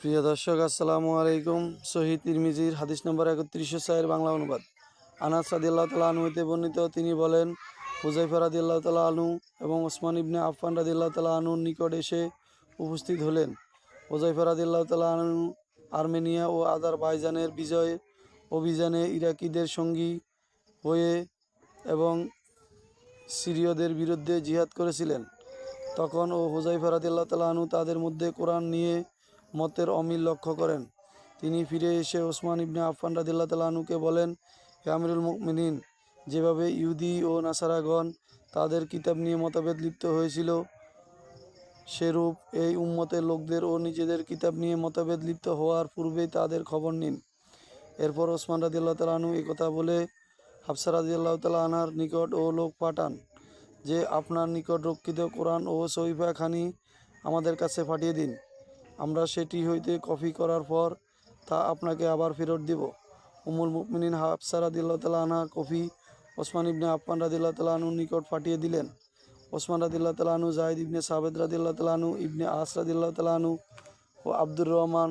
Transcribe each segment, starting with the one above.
প্রিয় দর্শক, আসসালামু আলাইকুম। শহীদ তিরমিজির হাদিস নম্বর একত্রিশশো ছয়ের বাংলা অনুবাদ। আনাস রাদিল্লাহ তালা আনু হইতে বর্ণিত তিনি বলেন হুজাইফা রাদিল্লাহ তালা আনু এবং ওসমান ইবনে আফফান রাদিল্লাহ তালা আনুর নিকট এসে উপস্থিত হলেন। হুজাইফা রাদিল্লাহ তালা আনু আর্মেনিয়া ও আদার বাইজানের বিজয় অভিযানে ইরাকিদের সঙ্গী হয়ে এবং সিরীয়দের বিরুদ্ধে জিহাদ করেছিলেন। তখন ও হুজাইফা রাদিল্লাহ তালা আনু তাদের মধ্যে কোরআন নিয়ে মতের অমিল লক্ষ্য করেন। তিনি ফিরে এসে ওসমান ইবনে আফফান রাদিল্লাহ তালা আনুকে বলেন, হে আমিরুল মুমিনিন, যেভাবে ইহুদি ও নাসারাগণ তাদের কিতাব নিয়ে মতভেদ লিপ্ত হয়েছিল, সেরূপ এই উম্মতের লোকদের ও নিজেদের কিতাব নিয়ে মতভেদ লিপ্ত হওয়ার পূর্বেই তাদের খবর নিন। এরপর ওসমান রাদিল্লাহ তালা আনু এই কথা বলে হাফসা রাদিল্লাহ তালা আনার নিকট ও লোক পাঠান, যে আপনার নিকট রক্ষিত কোরআন ও খানি আমাদের কাছে পাঠিয়ে দিন। আমরা সেটি হইতে কপি করার পর তা আপনাকে আবার ফেরত দিব। উমুল মুকমিনিন হাফসা রাদিল্লাহ তালা কফি ওসমান ইবনে আফফান রাদিল্লাহ তালা আনুর নিকট পাঠিয়ে দিলেন। ওসমান রাদিল্লাহ তালা আনু জাহিদ ইবনে সাবেদ রাদিল্লাহ তালা আনু ইবনে আস রাদিল্লাহ তালা আনু ও আব্দুর রহমান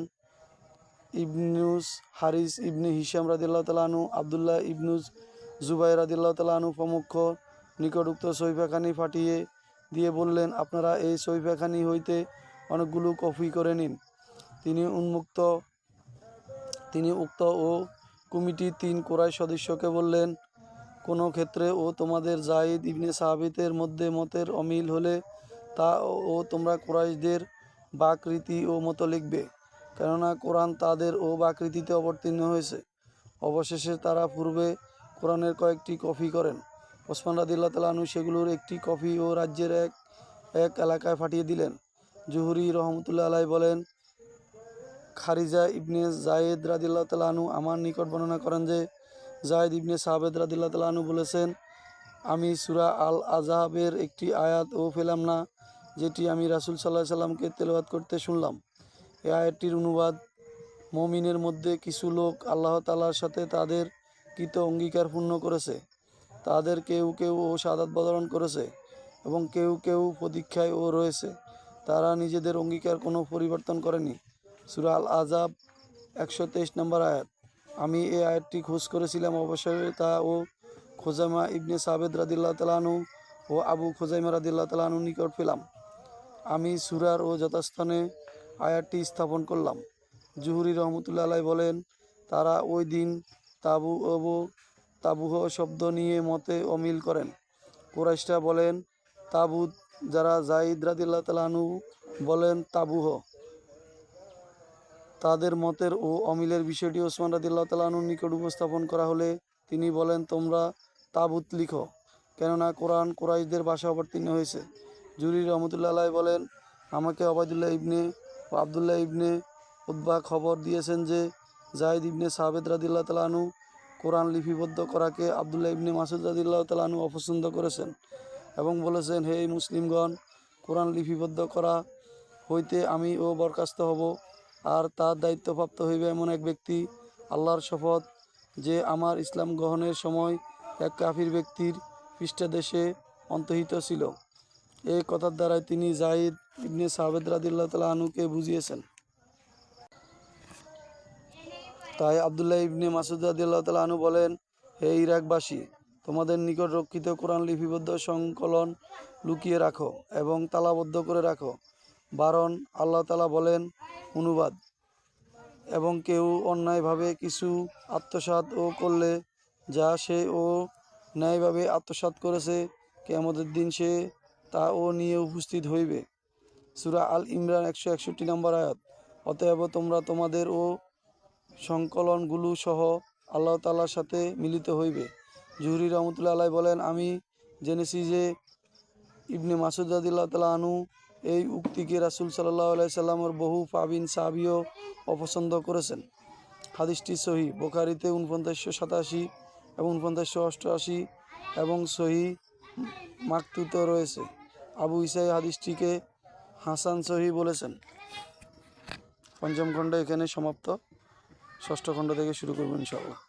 ইবনুস হারিস ইবনে হিসাম রাদিল্লাহ তালা আনু আবদুল্লাহ ইবনুস জুবাই রাদিল্লাহ তালা আনু প্রমুখ নিকটুক্ত সহিফাখানি ফাটিয়ে দিয়ে বললেন, আপনারা এই সহিফাখানি হইতে অনেকগুলো কপি করে নিন। তিনি উন্মুক্ত, তিনি উক্ত ও কমিটির তিন কোরাই সদস্যকে বললেন, কোনো ক্ষেত্রে ও তোমাদের জাহিদ ইবনে সাহাবিতের মধ্যে মতের অমিল হলে তা ও তোমরা কোরাইশদের বাকৃতি ও মতো লিখবে। কেননা কোরআন তাদের ও বাকৃতিতে অবতীর্ণ হয়েছে। অবশেষে তারা পূর্বে কোরআনের কয়েকটি কপি করেন। ওসমান রাদিল্লা তালানু সেগুলোর একটি কপি ও রাজ্যের এক এক এলাকায় পাঠিয়ে দিলেন। জুহুরি রহমতুল্লাহ আলাই বলেন, খারিজা ইবনে জায়েদ রাদিল্লাহ তালানু আমার নিকট বর্ণনা করেন যে, জায়েদ ইবনে সাবেদ রাদিল্লাহ তালানু বলেছেন, আমি সুরা আল আজাহাবের একটি আয়াত ও পেলাম না, যেটি আমি রাসুল সাল্লাহ সাল্লামকে তেলাওয়াত করতে শুনলাম। এই আয়াতটির অনুবাদ, মমিনের মধ্যে কিছু লোক আল্লাহ তালার সাথে তাদের কৃত অঙ্গীকার পূর্ণ করেছে। তাদের কেউ কেউ ও সাদাত বদরণ করেছে এবং কেউ কেউ প্রতীক্ষায় ও রয়েছে। তারা নিজেদের অঙ্গীকার কোনো পরিবর্তন করেনি। সুরাল আজাব একশো তেইশ নম্বর আয়াত। আমি এই আয়াতটি খোঁজ করেছিলাম, অবশ্যই তা ও খোজামা ইবনে সাবেদ রাদিল্লাহ তালানু ও আবু খোজাইমা রাদিল্লাহ তালানু নিকট পেলাম। আমি সুরার ও যথাস্থানে আয়াতটি স্থাপন করলাম। জুহুরি রহমতুল্লাহ আলাই বলেন, তারা ওই দিন তাবু অবু তাবুহ শব্দ নিয়ে মতে অমিল করেন। কুরাইশরা বলেন, তাবুত যারা জাইদ রাদিল্লা তালানু বলেন তাবুহ। তাদের মতের ও অমিলের বিষয়টি ওসমান রাদিল্লাহ তালানুর নিকট উপস্থাপন করা হলে তিনি বলেন, তোমরা তাবুত লিখো। কেননা কোরআন কোরাইশদের ভাষা অবতীর্ণ হয়েছে। জুরি রহমতুল্লাহ বলেন, আমাকে অবায়দুল্লাহ ইবনে ও আবদুল্লাহ ইবনে উদ্বা খবর দিয়েছেন যে জাহিদ ইবনে সাবেদ রাদিল্লাহ তালানু কোরআন লিপিবদ্ধ করাকে আবদুল্লাহ ইবনে মাসুদ রাদিল্লাহ তালানু অপছন্দ করেছেন। এবং বলেছেন, হে মুসলিমগণ, কোরআন লিপিবদ্ধ করা হইতে আমি ও বরখাস্ত হব, আর তার দায়িত্বপ্রাপ্ত হইবে এমন এক ব্যক্তি, আল্লাহর শপথ, যে আমার ইসলাম গ্রহণের সময় এক কাফির ব্যক্তির পৃষ্ঠদেশে অন্তহিত ছিল। এই কথার দ্বারাই তিনি জাহিদ ইবনে সাহেদ রাদিল্লাহ তালা আনুকে বুঝিয়েছেন। তাই আবদুল্লাহ ইবনে মাসুদ রাদিল্লাহ তালা আনু বলেন, হে ইরাকবাসী তোমাদের নিকট রক্ষিত কোরআন লিপিবদ্ধ সংকলন লুকিয়ে রাখো এবং তালাবদ্ধ করে রাখো। বারণ আল্লাহ তালা বলেন, অনুবাদ। এবং কেউ অন্যায়ভাবে কিছু আত্মসাৎ ও করলে যা সে ও ন্যায়ভাবে আত্মসাৎ করেছে কেমতের দিন সে তা ও নিয়ে উপস্থিত হইবে। সুরা আল ইমরান একশো একষট্টি নম্বর আয়াত, অতএব তোমরা তোমাদের ও সংকলনগুলো সহ আল্লাহ তালার সাথে মিলিত হইবে। জুহরি রহমতুল্লাহ আলাই বলেন, আমি জেনেছি যে ইবনে মাসুদ রাদিল্লাহ তালা আনু এই উক্তিকে রাসুল সাল্লাহ আলাই সাল্লামের বহু পাবিন সাবিও অপছন্দ করেছেন। হাদিসটি সহি বোখারিতে উনপঞ্চাশশো সাতাশি এবং উনপঞ্চাশশো অষ্টআশি এবং সহি মাকতুত রয়েছে। আবু ইসাই হাদিসটিকে হাসান সহি বলেছেন। পঞ্চম খণ্ড এখানে সমাপ্ত। ষষ্ঠ খণ্ড থেকে শুরু করবেন ইনশাআল্লাহ।